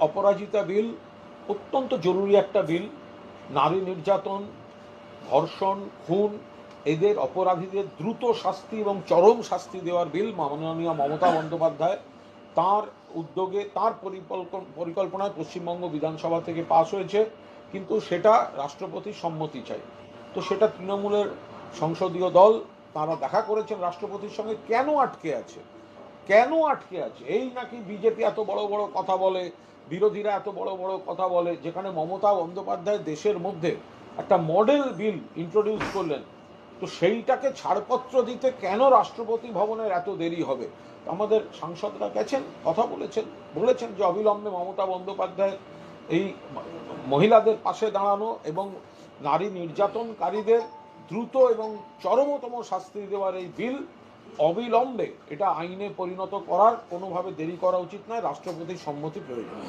অপরাজিতা বিল, অত্যন্ত জরুরি একটা বিল, নারী নির্যাতন, ধর্ষণ, খুন, এদের অপরাধীদের দ্রুত শাস্তি এবং চরম শাস্তি দেওয়ার বিল মাননীয় মমতা বন্দ্যোপাধ্যায় তার উদ্যোগে, তার পরিকল্পন- পরিকল্পনায় পশ্চিমবঙ্গ বিধানসভা থেকে পাশ হয়েছে, কিন্তু সেটা রাষ্ট্রপতির সম্মতি চাই। তো সেটা তৃণমূলের সংসদীয় দল তারা দেখা করেছেন রাষ্ট্রপতির সঙ্গে, কেন আটকে আছে? কেন আটকে আছে? এই নাকি বিজেপি এত বড় বড় কথা বলে, বিরোধীরা এত বড় বড় কথা বলে, যেখানে মমতা বন্দ্যোপাধ্যায় দেশের মধ্যে একটা মডেল বিল ইন্ট্রোডিউস করলেন। তো সেইটাকে ছাড়পত্র দিতে কেন রাষ্ট্রপতি ভবনের এত দেরি হবে? আমাদের সাংসদরা গেছেন, কথা বলেছেন বলেছেন যে অবিলম্বে মমতা বন্দ্যোপাধ্যায় এই মহিলাদের পাশে দাঁড়ানো এবং নারী নির্যাতনকারীদের দ্রুত এবং চরমতম শাস্তি দেওয়ার এই বিল অবিলম্বে এটা আইনে পরিণত করার কোনোভাবে দেরি করা উচিত নয়। রাষ্ট্রপতির সম্মতি প্রয়োজন।